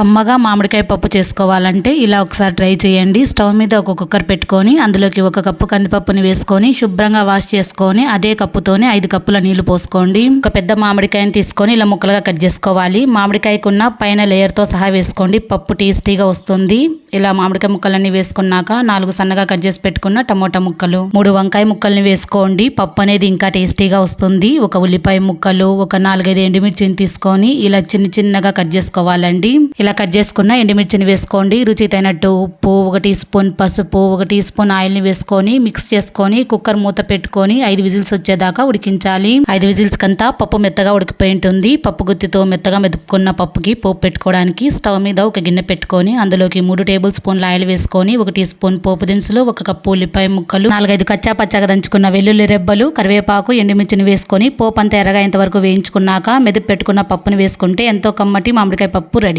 కమ్మగా మామిడికాయ పప్పు చేసుకోవాలంటే ఇలా ఒకసారి ట్రై చేయండి. స్టవ్ మీద ఒక కుక్కర్ పెట్టుకొని అందులోకి ఒక కప్పు కందిపప్పుని వేసుకొని శుభ్రంగా వాష్ చేసుకొని అదే కప్పుతోనే ఐదు కప్పుల నీళ్ళు పోసుకోండి. ఒక పెద్ద మామిడికాయని తీసుకొని ఇలా ముక్కలుగా కట్ చేసుకోవాలి. మామిడికాయకున్న పైన లేయర్తో సహా వేసుకోండి. పప్పు టేస్టీగా వస్తుంది. ఇలా మామిడికాయ ముక్కలన్నీ వేసుకున్నాక నాలుగు సన్నగా కట్ చేసి పెట్టుకున్న టమోటా ముక్కలు మూడు వంకాయ ముక్కల్ని వేసుకోండి. పప్పు అనేది ఇంకా టేస్టీగా వస్తుంది. ఒక ఉల్లిపాయ ముక్కలు ఒక నాలుగైదు ఎండుమిర్చిని తీసుకొని ఇలా చిన్న చిన్నగా కట్ చేసుకోవాలండి. ఇలా కట్ చేసుకున్న ఎండుమిర్చిని వేసుకోండి. రుచి తగినట్టు ఉప్పు ఒక టీ స్పూన్ పసుపు ఒక టీ స్పూన్ ఆయిల్ని వేసుకొని మిక్స్ చేసుకొని కుక్కర్ మూత పెట్టుకొని ఐదు విజిల్స్ వచ్చేదాకా ఉడికించాలి. ఐదు విజిల్స్ కంతా పప్పు మెత్తగా ఉడికిపోయి ఉంటుంది. పప్పు గుత్తితో మెత్తగా మెదుపుకున్న పప్పుకి పోపు పెట్టుకోవడానికి స్టవ్ మీద ఒక గిన్నె పెట్టుకొని అందులోకి మూడు టేబుల్ స్పూన్ల ఆయిల్ వేసుకొని ఒక టీ స్పూన్ పోపు దినుసులు ఒక కప్పు ఉల్లిపాయ ముక్కలు నాలుగైదు కచ్చా పచ్చగా దంచుకున్న వెల్లుల్లి రెబ్బలు కరివేపాకు ఎండుమిర్చిని వేసుకొని పోపు అంతా ఎర్రగా ఇంతవరకు వేయించుకున్నాక మెదుపు పెట్టుకున్న పప్పుని వేసుకుంటే ఎంతో కమ్మటి మామిడికాయ పప్పు రెడీ.